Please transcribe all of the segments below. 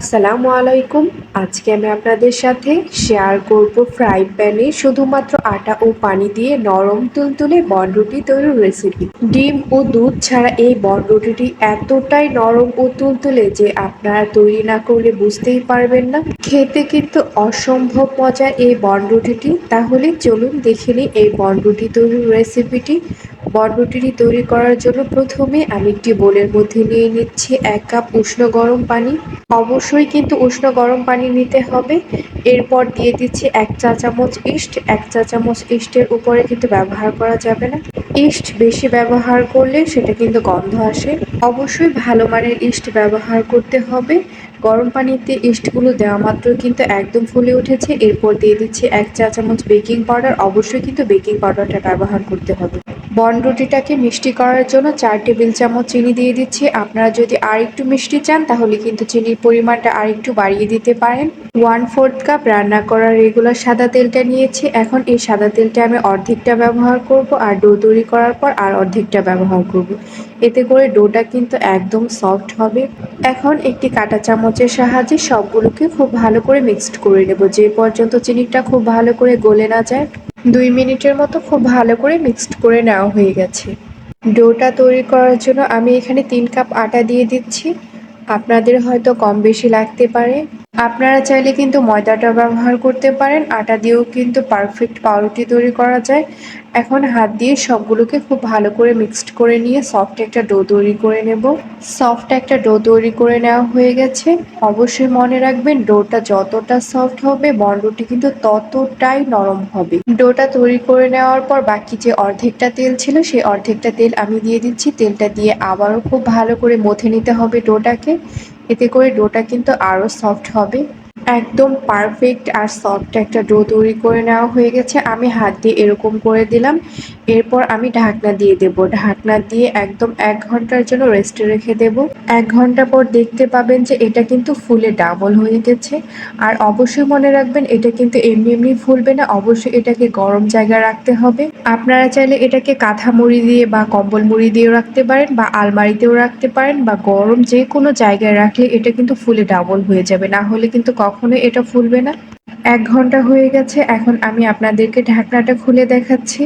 আসসালামু আলাইকুম আজকে আমি আপনাদের সাথে শেয়ার করব ফ্রাই প্যানে শুধুমাত্র আটা ও পানি দিয়ে নরম তুলতুলে বনরুটি তৈরির রেসিপি ডিম ও দুধ ছাড়া এই বনরুটিটি এতটাই নরম ও তুলতুলে যে আপনারা তৈরি না করলে বুঝতেই পারবেন না। খেতে কিন্তু অসম্ভব মজা এই বনরুটিটি তাহলে চলুন দেখে নিই এই বনরুটি তৈরির রেসিপিটি বনরুটিটি তৈরি করার জন্য প্রথমে আমি একটি বোলের মধ্যে নিয়ে নিচ্ছি এক কাপ উষ্ণ গরম পানি। অবশ্যই কিন্তু উষ্ণ গরম পানি নিতে হবে। এরপর দিয়ে দিচ্ছি এক চা চামচ ইস্ট। এক চা চামচ ইস্টের উপরে কিন্তু ব্যবহার করা যাবে না। ইস্ট বেশি ব্যবহার করলে সেটা কিন্তু গন্ধ আসে। অবশ্যই ভালো মানের ইস্ট ব্যবহার করতে হবে। গরম পানিতে ইস্টগুলো দেওয়া মাত্র কিন্তু একদম ফুলে উঠেছে। এরপর দিয়ে দিচ্ছি এক চা চামচ বেকিং পাউডার। অবশ্যই কিন্তু বেকিং পাউডারটা ব্যবহার করতে হবে। বনরুটিটাকে মিষ্টি করার জন্য চার টেবিল চামচ চিনি দিয়ে দিচ্ছি। আপনারা যদি আর একটু মিষ্টি চান, তাহলে কিন্তু চিনির পরিমাণটা আর একটু বাড়িয়ে দিতে পারেন। ওয়ান ফোর্থ কাপ রান্না করার রেগুলার সাদা তেলটা নিয়েছি। এখন এই সাদা তেলটা আমি অর্ধেকটা ব্যবহার করব আর ডো তৈরি করার পর আর অর্ধেকটা ব্যবহার করব। এতে করে ডোটা কিন্তু একদম সফট হবে। এখন একটি কাটা চামচের সাহায্যে সবগুলোকে খুব ভালো করে মিক্সড করে নেব। যে পর্যন্ত চিনিটা খুব ভালো করে গলে না যায় দুই মিনিটের মতো খুব ভালো করে মিক্সড করে নেওয়া হয়ে গেছে। ডোটা তৈরি করার জন্য আমি এখানে তিন কাপ আটা দিয়ে দিচ্ছি। আপনাদের হয়তো কম বেশি লাগতে পারে। আপনারা চাইলে কিন্তু ময়দাটা ব্যবহার করতে পারেন। আটা দিয়েও কিন্তু পারফেক্ট পাউরুটি তৈরি করা যায়। এখন হাত দিয়ে সবগুলোকে খুব ভালো করে মিক্সড করে নিয়ে সফট একটা ডো তৈরি করে নেব। সফট একটা ডো তৈরি করে নেওয়া হয়ে গেছে। অবশ্যই মনে রাখবেন ডোটা যতটা সফট হবে, বনরুটি কিন্তু ততটাই নরম হবে। ডোটা তৈরি করে নেওয়ার পর বাকি যে অর্ধেকটা তেল ছিল, সেই অর্ধেকটা তেল আমি দিয়ে দিচ্ছি। তেলটা দিয়ে আবারও খুব ভালো করে মথে নিতে হবে ডোটাকে এতে করে ডোটা কিন্তু আরও সফট হবে। একদম পারফেক্ট আর সফট একটা ডো তৈরি করে নেওয়া হয়ে গেছে। আমি হাত দিয়ে এরকম করে দিলাম। এরপর আমি ঢাকনা দিয়ে দেব। ঢাকনা দিয়ে একদম এক ঘণ্টার জন্য রেস্টে রেখে দেব। এক ঘণ্টা পর দেখতে পাবেন যে এটা কিন্তু ফুলে ডাবল হয়ে গেছে। আর অবশ্যই মনে রাখবেন, এটা কিন্তু এমনি এমনি ফুলবে না। অবশ্যই এটাকে গরম জায়গায় রাখতে হবে। আপনারা চাইলে এটাকে কাঁথা মুড়ি দিয়ে বা কম্বল মুড়ি দিয়েও রাখতে পারেন বা আলমারিতেও রাখতে পারেন বা গরম যে কোনো জায়গায় রাখলে এটা কিন্তু ফুলে ডাবল হয়ে যাবে। না হলে কিন্তু কখনোই এটা ফুলবে না। এক ঘণ্টা হয়ে গেছে, এখন আমি আপনাদেরকে ঢাকনাটা খুলে দেখাচ্ছি।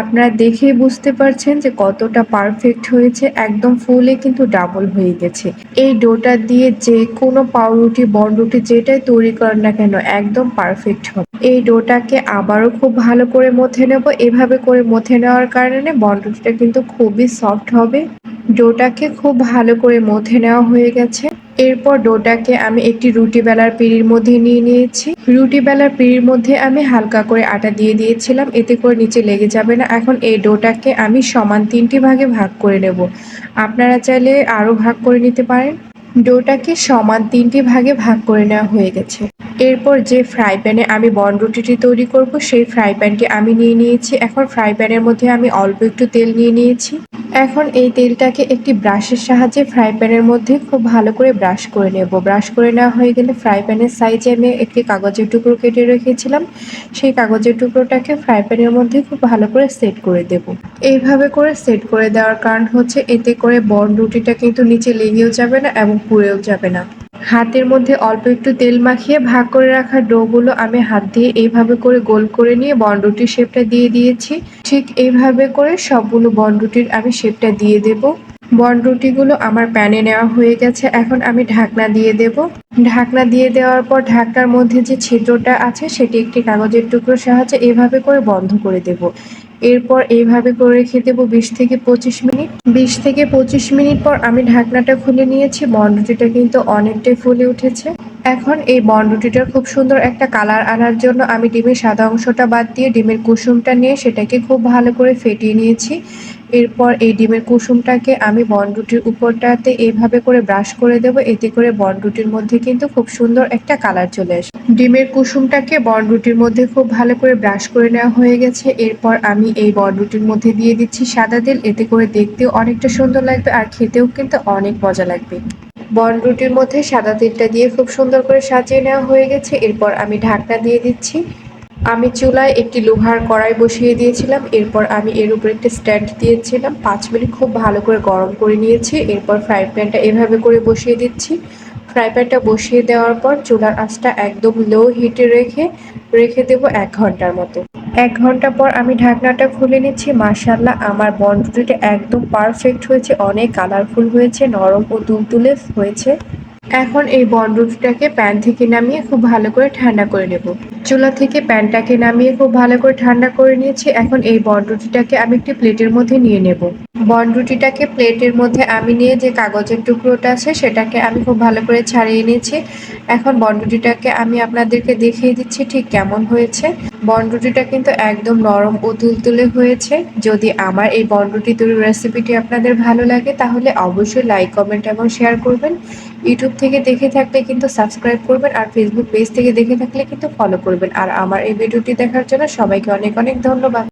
আপনারা দেখেই বুঝতে পারছেন যে কতটা পারফেক্ট হয়েছে, একদম ফুলে কিন্তু ডাবল হয়ে গেছে। এই ডোটা দিয়ে যে কোনো পাউরুটি, বনরুটি, যেটাই তৈরি করেন না কেন, একদম পারফেক্ট হবে। এই ডোটাকে আবারও খুব ভালো করে মথে নেব। এভাবে করে মথে নেওয়ার কারণে বনরুটিটা কিন্তু খুবই সফট হবে। ডোটাকে খুব ভালো করে মথে নেওয়া হয়ে গেছে। এরপর ডোটাকে আমি একটি রুটি বেলার পিঁড়ির মধ্যে নিয়ে নিয়েছি। রুটি বেলার পিঁড়ির মধ্যে আমি হালকা করে আটা দিয়ে দিয়েছিলাম, এতে করে নিচে লেগে যাবে না। এখন এই ডোটাকে আমি সমান তিনটি ভাগে ভাগ করে নেব। আপনারা চাইলে আরও ভাগ করে নিতে পারেন। ডোটাকে সমান তিনটি ভাগে ভাগ করে নেওয়া হয়ে গেছে। এরপর যে ফ্রাই প্যানে আমি বনরুটিটি তৈরি করব, সেই ফ্রাই প্যানটি আমি নিয়ে নিয়েছি। এখন ফ্রাই প্যানের মধ্যে আমি অল্প একটু তেল নিয়ে নিয়েছি। এখন এই তেলটাকে একটি ব্রাশের সাহায্যে ফ্রাই প্যানের মধ্যে খুব ভালো করে ব্রাশ করে নেব। ব্রাশ করে নেওয়া হয়ে গেলে ফ্রাই প্যানের সাইজে আমি একটি কাগজের টুকরো কেটে রেখেছিলাম। সেই কাগজের টুকরোটাকে ফ্রাই প্যানের মধ্যে খুব ভালো করে সেট করে দেব। এইভাবে করে সেট করে দেওয়ার কারণ হচ্ছে এতে করে বন রুটিটা কিন্তু নিচে লেগেও যাবে না এবং পুড়েও যাবে না। হাতের মধ্যে অল্প একটু তেল মাখিয়ে ভাগ করে রাখা ডোগুলো আমি হাত দিয়ে এইভাবে করে গোল করে নিয়ে বনরুটির শেপটা দিয়ে দিয়েছি। ঠিক এইভাবে করে সবগুলো বনরুটির আমি শেপটা দিয়ে দেব। বনরুটিগুলো আমার প্যানে নেওয়া হয়ে গেছে, এখন আমি ঢাকনা দিয়ে দেব। ঢাকনা দিয়ে দেওয়ার পর ঢাকনার মধ্যে যে ছিদ্রটা আছে, সেটি একটি কাগজের টুকরোর সাহায্যে এভাবে করে বন্ধ করে দেব। এরপর এইভাবে করে রেখে দেবো বিশ থেকে পঁচিশ মিনিট। বিশ থেকে পঁচিশ মিনিট পর আমি ঢাকনাটা খুলে নিয়েছি। বন্ডটিটা কিন্তু অনেকটাই ফুলে উঠেছে। এখন এই বনরুটিটার খুব সুন্দর একটা কালার আনার জন্য আমি ডিমের সাদা অংশটা বাদ দিয়ে ডিমের কুসুমটা নিয়ে সেটাকে খুব ভালো করে ফেটিয়ে নিয়েছি। এরপর এই ডিমের কুসুমটাকে আমি বনরুটির উপরটাতে এইভাবে করে ব্রাশ করে দেব। এতে করে বনরুটির মধ্যে কিন্তু খুব সুন্দর একটা কালার চলে আসে। ডিমের কুসুমটাকে বনরুটির মধ্যে খুব ভালো করে ব্রাশ করে নেওয়া হয়ে গেছে। এরপর আমি এই বনরুটির মধ্যে দিয়ে দিচ্ছি সাদা তেল। এতে করে দেখতেও অনেকটা সুন্দর লাগবে আর খেতেও কিন্তু অনেক মজা লাগবে। বনরুটির মধ্যে সাদা তেলটা দিয়ে খুব সুন্দর করে সাজিয়ে নেওয়া হয়ে গেছে। এরপর আমি ঢাকনা দিয়ে দিচ্ছি। আমি চুলায় একটি লোহার কড়াই বসিয়ে দিয়েছিলাম। এরপর আমি এর উপরে একটা স্ট্যান্ড দিয়েছিলাম। পাঁচ মিনিট খুব ভালো করে গরম করে নিয়েছি। এরপর ফ্রাই প্যানটা এভাবে করে বসিয়ে দিচ্ছি। ফ্রাই প্যানটা বসিয়ে দেওয়ার পর চুলার আঁচটা একদম লো হিটে রেখে রেখে দেবো এক ঘণ্টার মতো। এক ঘণ্টা পর আমি ঢাকনাটা খুলে নিচ্ছি মাসাল্লাহ আমার বনরুটিটা একদম পারফেক্ট হয়েছে, অনেক কালারফুল হয়েছে, নরম ও তুলতুলে হয়েছে। এখন এই বনরুটিটাকে প্যান থেকে নামিয়ে খুব ভালো করে ঠান্ডা করে নেব। চুলা থেকে প্যানটাকে নামিয়ে খুব ভালো করে ঠান্ডা করে নিয়েছি, এখন এই বনরুটিটাকে আমি একটি প্লেটের মধ্যে নিয়ে নেব। বনরুটিটাকে প্লেটের মধ্যে আমি নিয়ে যে কাগজের টুকরোটা আছে, সেটাকে আমি খুব ভালো করে ছাড়িয়ে নিয়েছি এখন বনরুটিটাকে আমি আপনাদেরকে দেখিয়ে দিচ্ছি ঠিক কেমন হয়েছে। বনরুটিটা কিন্তু একদম নরম ও তুলতুলে হয়েছে। যদি আমার এই বনরুটি তৈরির রেসিপিটি আপনাদের ভালো লাগে, তাহলে অবশ্যই লাইক কমেন্ট এবং শেয়ার করবেন। ইউটিউব থেকে দেখে থাকলে কিন্তু সাবস্ক্রাইব করবেন আর ফেসবুক পেজ থেকে দেখে থাকলে কিন্তু ফলো করবেন। আর আমার এই ভিডিওটি দেখার জন্য সবাইকে অনেক অনেক ধন্যবাদ।